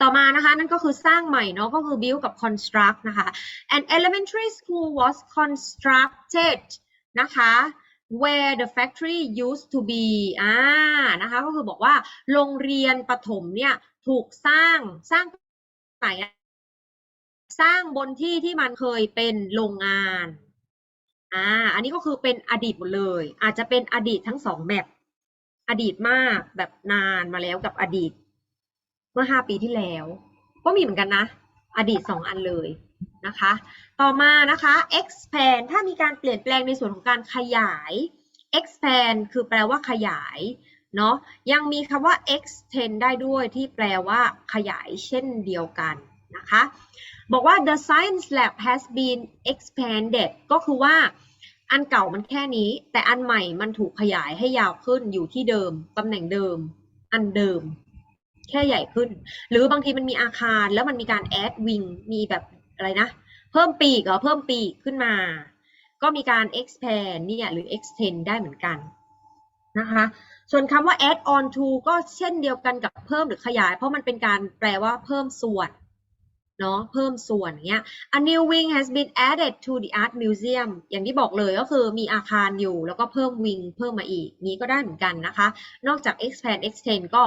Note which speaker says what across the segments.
Speaker 1: ต่อมานะคะนั่นก็คือสร้างใหม่เนาะก็คือ build กับ construct นะคะ an elementary school was constructed นะคะ where the factory used to be อ่านะคะก็คือบอกว่าโรงเรียนประถมเนี่ยถูกสร้างสร้างไหนสร้างบนที่ที่มันเคยเป็นโรงงาน อ่า อันนี้ก็คือเป็นอดีตหมดเลย อาจจะเป็นอดีตทั้งสองแบบ อดีตมากแบบนานมาแล้วกับอดีต มื่อห้าปีที่แล้ว ก็มีเหมือนกันนะ อดีตสองอันเลยนะคะ ต่อมานะคะ expand ถ้ามีการเปลี่ยนแปลงในส่วนของการขยาย expand คือแปลว่าขยายเนาะยังมีคำว่า extend ได้ด้วยที่แปลว่าขยายเช่นเดียวกันนะคะ บอกว่า the science lab has been expanded ก็คือว่าอันเก่ามันแค่นี้ แต่อันใหม่มันถูกขยายให้ยาวขึ้นอยู่ที่เดิม ตำแหน่งเดิม อันเดิม แค่ใหญ่ขึ้น หรือบางทีมันมีอาคารแล้วมันมีการ add wing มีแบบอะไรนะ เพิ่มปีกเหรอเพิ่มปีกขึ้นมา ก็มีการ expand เนี่ยหรือ extend ได้เหมือนกันนะคะส่วนคำว่า add on to ก็เช่นเดียวกันกับเพิ่มหรือขยาย เพราะมันเป็นการแปลว่าเพิ่มส่วนเนาะเพิ่มส่วนเงี้ย a new wing has been added to the art museum อย่างที่บอกเลยก็คือมีอาคารอยู่แล้วก็เพิ่ม wing เพิ่มมาอีกนี้ก็ได้เหมือนกันนะคะ นอกจาก expand extend ก็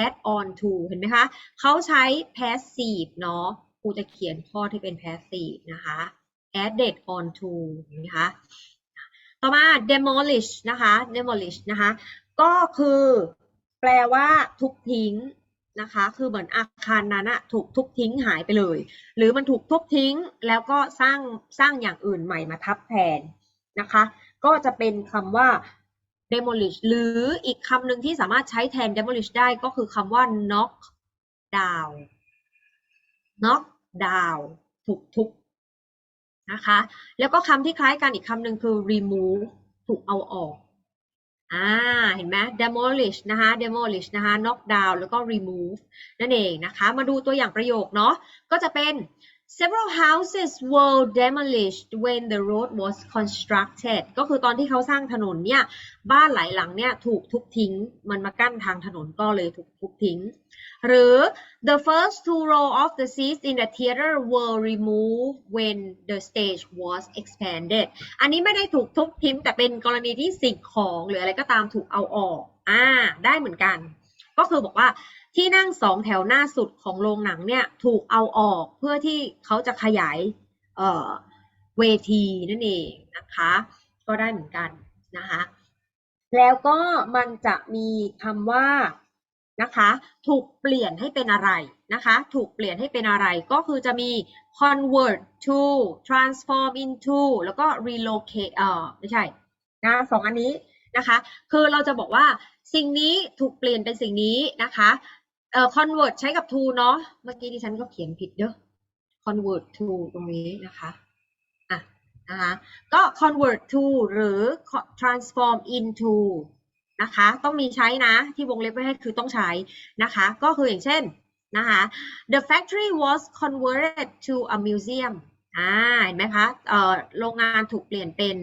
Speaker 1: add on to เห็นไหมคะเขาใช้ passive เนาะครูจะเขียนข้อที่เป็น passive นะคะ added on to เห็นไหมคะต่อมา demolish นะคะ demolish นะคะ ก็คือแปลว่าทุบทิ้งนะคะ คือเหมือนอาคารนั้นอะถูกทุบทิ้งหายไปเลย หรือมันถูกทุบทิ้งแล้วก็สร้างสร้างอย่างอื่นใหม่มาทับแทนนะคะ ก็จะเป็นคำว่า demolish หรืออีกคำหนึ่งที่สามารถใช้แทน demolish ได้ก็คือคำว่า knock down knock down ถูกทุบนะคะ แล้วก็คำที่คล้ายกันอีกคำหนึ่งคือ remove ถูกเอาออก อ่า เห็นไหม demolish นะคะ demolish นะคะ knock down แล้วก็ remove นั่นเองนะคะ มาดูตัวอย่างประโยคเนาะ ก็จะเป็น several houses were demolished when the road was constructed ก็คือตอนที่เขาสร้างถนนเนี่ย บ้านหลายหลังเนี่ยถูกทุบทิ้ง มันมากั้นทางถนนก็เลยถูกทุบทิ้ง หรือ the first two row of the seats in the theater were removed when the stage was expanded อันนี้ไม่ได้ถูกทุบทิ้งแต่เป็นกรณีที่สิ่งของหรืออะไรก็ตามถูกเอาออก อ่า ได้เหมือนกัน ก็คือบอกว่า ที่นั่งสองแถวหน้าสุดของโรงหนังเนี่ยถูกเอาออกเพื่อที่เขาจะขยายเอ่อเวทีนั่นเองนะคะ ก็ได้เหมือนกันนะคะ แล้วก็มันจะมีคำว่านะคะ ถูกเปลี่ยนให้เป็นอะไรนะคะ ถูกเปลี่ยนให้เป็นอะไรก็คือจะมี convert to transform into แล้วก็ relocate เออไม่ใช่นะสองอันนี้นะคะ คือเราจะบอกว่าสิ่งนี้ถูกเปลี่ยนเป็นสิ่งนี้นะคะ เอ่อ convert ใช้กับ to เนาะ เมื่อกี้ดิฉันก็เขียนผิดเด้อ convert to ตรงนี้นะคะอะนะคะก็ convert to หรือ transform into นะคะ ต้องมีใช้นะ ที่วงเล็บไว้ให้คือต้องใช้นะคะ ก็คืออย่างเช่นนะคะ the factory was converted to a museum อ่า เห็นไหมคะ เอ่อ โรงงานถูกเปลี่ยนเป็น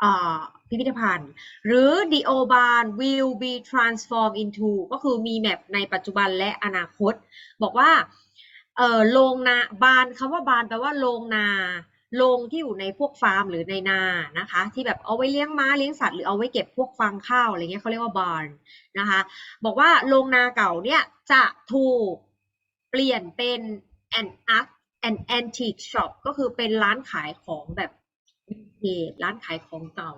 Speaker 1: เอ่อ พิพิธภัณฑ์ หรือ the o b a n will be transformed into ก็คือมีแมปในปัจจุบันและอนาคต บอกว่าเออโรงนาบานคำว่าบานแปลว่าโรงนาโรงที่อยู่ในพวกฟาร์มหรือในนานะคะ ที่แบบเอาไว้เลี้ยงม้าเลี้ยงสัตว์หรือเอาไว้เก็บพวกฟางข้าวอะไรเงี้ยเขาเรียกว่าบานนะคะ บอกว่าโรงนาเก่าเนี่ยจะถูกเปลี่ยนเป็น an art an antique shop ก็คือเป็นร้านขายของแบบวินเทจร้านขายของเก่า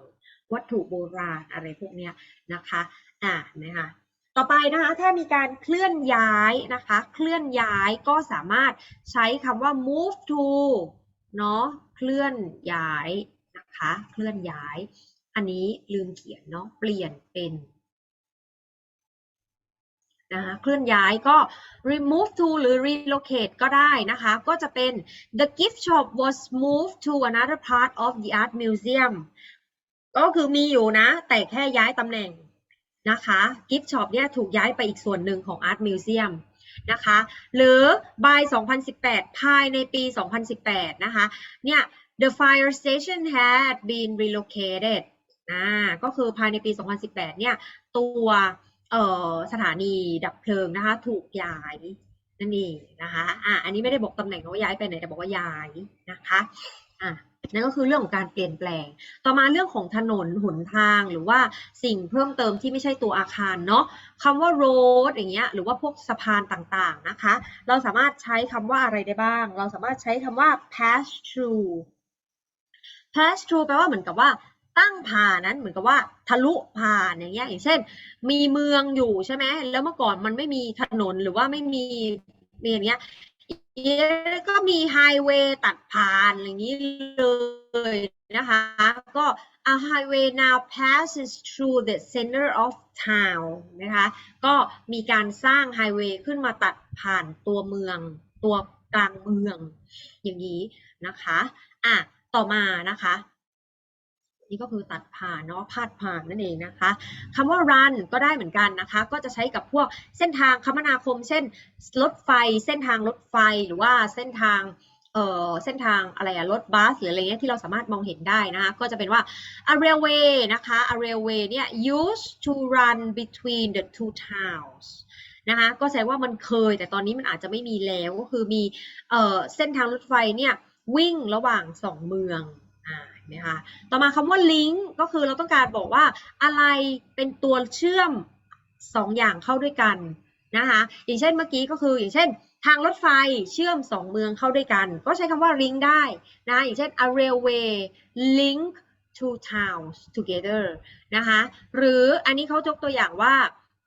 Speaker 1: วัตถุโบราณอะไรพวกเนี้ยนะคะอ่านะคะต่อไปนะคะถ้ามีการเคลื่อนย้ายนะคะเคลื่อนย้ายก็สามารถใช้คำว่า move to เนาะเคลื่อนย้ายนะคะเคลื่อนย้าย อันนี้ลืมเขียนเนาะเปลี่ยนเป็นนะคะเคลื่อนย้ายก็ remove to หรือ relocate ก็ได้นะคะ ก็จะเป็น the gift shop was moved to another part of the art museum ก็คือมีอยู่นะ แต่แค่ย้ายตำแหน่งนะคะ gift shop เนี่ยถูกย้ายไปอีกส่วนหนึ่งของ art museum นะคะหรือ by 2018 ภายในปี 2018 นะคะเนี่ย the fire station had been relocated อ่าก็คือภายในปี 2018 เนี่ยตัวเอ่อสถานีดับเพลิงนะคะถูกย้ายนั่นเองนะคะอะอันนี้ไม่ได้บอกตำแหน่งว่าย้ายไปไหนแต่บอกว่าย้ายนะคะ อะนั่นก็คือเรื่องของการเปลี่ยนแปลง ต่อมาเรื่องของถนนหนทางหรือว่าสิ่งเพิ่มเติมที่ไม่ใช่ตัวอาคารเนาะคำว่า road อย่างเงี้ยหรือว่าพวกสะพานต่างๆนะคะ เราสามารถใช้คำว่าอะไรได้บ้าง เราสามารถใช้คำว่า pass through pass through แปลว่าเหมือนกับว่าตั้งผ่านนั้นเหมือนกับว่าทะลุผ่านอย่างเงี้ยอย่างเช่น มีเมืองอยู่ใช่ไหมแล้วเมื่อก่อนมันไม่มีถนนหรือว่าไม่มีมีอย่างเงี้ย ก็มีไฮเวย์ตัดผ่านอย่างนี้เลยนะคะ ก็ a highway now passes through the center of town นะคะ ก็มีการสร้างไฮเวย์ขึ้นมาตัดผ่านตัวเมือง ตัวกลางเมือง อย่างนี้นะคะ อะ ต่อมานะคะ นี่ก็คือตัดผ่านเนาะพาดผ่านนั่นเองนะคะคำว่า run ก็ได้เหมือนกันนะคะ ก็จะใช้กับพวกเส้นทางคมนาคม เช่นรถไฟ เส้นทางรถไฟหรือว่าเส้นทางเอ่อเส้นทางอะไรอะรถบัสหรืออะไรเงี้ยที่เราสามารถมองเห็นได้นะคะ ก็จะเป็นว่า a railway นะคะ a railway เนี่ย used to run between the two towns นะคะก็แสดงว่ามันเคย แต่ตอนนี้มันอาจจะไม่มีแล้วก็คือมีเอ่อเส้นทางรถไฟเนี่ยวิ่งระหว่างสองเมืองอ่า นไหมคะต่อมาคำว่า link ก็คือเราต้องการบอกว่าอะไรเป็นตัวเชื่อมสองอย่างเข้าด้วยกันนะคะอย่างเช่นเมื่อกี้ก็คืออย่างเช่น ทางรถไฟเชื่อมสองเมืองเข้าด้วยกัน ก็ใช้คำว่า link ได้นะอย่างเช่น a railway link two towns together นะคะหรืออันนี้เขายกตัวอย่างว่า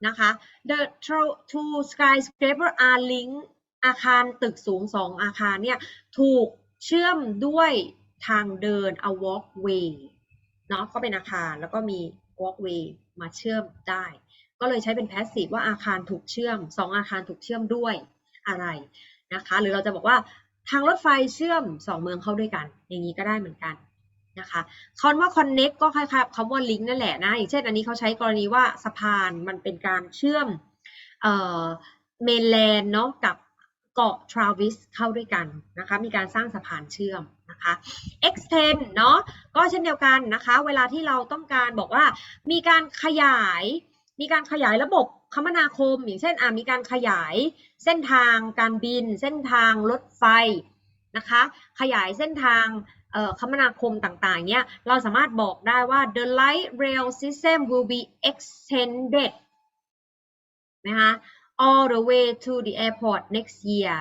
Speaker 1: นะคะ the two skyscraper are link อาคารตึกสูงสองอาคารเนี่ยถูกเชื่อมด้วย ทางเดิน a walkway เนาะก็เป็นอาคารแล้วก็มี walkway มาเชื่อมได้ ก็เลยใช้เป็น passive ว่าอาคารถูกเชื่อมสองอาคารถูกเชื่อมด้วยอะไรนะคะ หรือเราจะบอกว่าทางรถไฟเชื่อมสองเมืองเข้าด้วยกัน อย่างนี้ก็ได้เหมือนกันนะคะคำว่า connect ก็คล้ายๆคำว่า link นั่นแหละนะ อย่างเช่นอันนี้เขาใช้กรณีว่าสะพานมันเป็นการเชื่อมเอ่อ mainland เนาะกับเกาะ Travis เข้าด้วยกันนะคะ มีการสร้างสะพานเชื่อม นะคะ extend เนาะก็เช่นเดียวกันนะคะ เวลาที่เราต้องการบอกว่ามีการขยาย มีการขยายระบบคมนาคม อย่างเช่นอ่ามีการขยายเส้นทางการบิน เส้นทางรถไฟนะคะ ขยายเส้นทางคมนาคมต่างๆ เนี่ย เราสามารถบอกได้ว่า the light rail system will be extended นะคะ all the way to the airport next year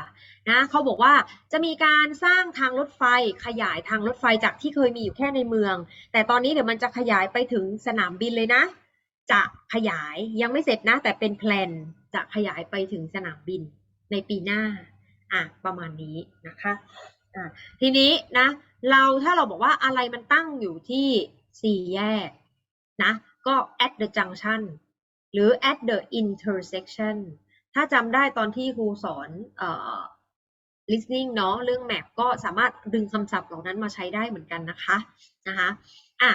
Speaker 1: นะเขาบอกว่าจะมีการสร้างทางรถไฟขยายทางรถไฟจากที่เคยมีอยู่แค่ในเมือง แต่ตอนนี้เดี๋ยวมันจะขยายไปถึงสนามบินเลยนะ จะขยายยังไม่เสร็จนะ แต่เป็นแพลนจะขยายไปถึงสนามบินในปีหน้าอะประมาณนี้นะคะอะทีนี้นะ เราถ้าเราบอกว่าอะไรมันตั้งอยู่ที่สี่แยกนะ ก็ at the junction หรือ at the intersection ถ้าจำได้ตอนที่ครูสอนเอ่อ listening เนาะเรื่อง map ก็สามารถดึงคำศัพท์เหล่านั้นมาใช้ได้เหมือนกันนะคะนะคะอะ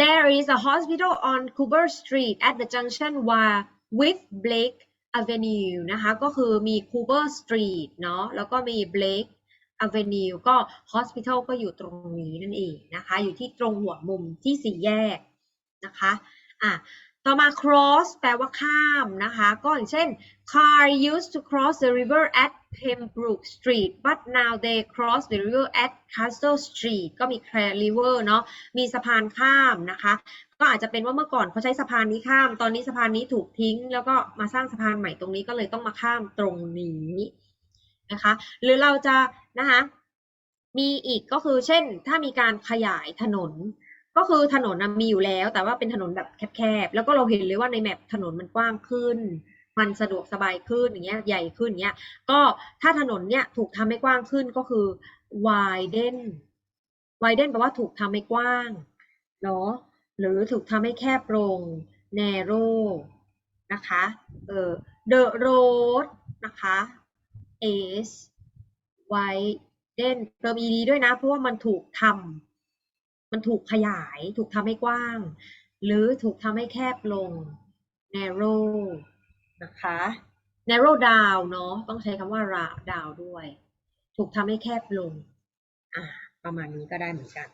Speaker 1: there is a hospital on Cooper Street at the junction with Blake Avenue นะคะก็คือมี Cooper Street เนาะแล้วก็มี Blake Avenue ก็ hospital ก็อยู่ตรงนี้นั่นเองนะคะ อยู่ที่ตรงหัวมุมที่สี่แยกนะคะอะ ต่อมา cross แปลว่าข้ามนะคะ ก็อย่างเช่น car used to cross the river at Pembroke Street but now they cross the river at Castle Street ก็มี Clare River เนาะมีสะพานข้ามนะคะ ก็อาจจะเป็นว่าเมื่อก่อนเขาใช้สะพานนี้ข้าม ตอนนี้สะพานนี้ถูกทิ้ง แล้วก็มาสร้างสะพานใหม่ตรงนี้ก็เลยต้องมาข้ามตรงนี้นะคะ หรือเราจะนะคะมีอีกก็คือเช่นถ้ามีการขยายถนน ก็คือถนนมีอยู่แล้ว แต่ว่าเป็นถนนแบบแคบๆ แล้วก็เราเห็นเลยว่าในแมปถนนมันกว้างขึ้น มันสะดวกสบายขึ้นอย่างเงี้ย ใหญ่ขึ้นอย่างเงี้ย ก็ถ้าถนนเนี่ยถูกทำให้กว้างขึ้นก็คือ widen widen แปลว่าถูกทำให้กว้าง เนาะ หรือถูกทำให้แคบลง narrow นะคะ เออ the road นะคะ is widen เติม ed ด้วยนะ เพราะว่ามันถูกทำ มันถูกขยาย ถูกทำให้กว้าง หรือถูกทำให้แคบลง narrow นะคะ narrow down เนาะต้องใช้คำว่า down ด้วย ถูกทำให้แคบลง อ่า ประมาณนี้ก็ได้เหมือนกัน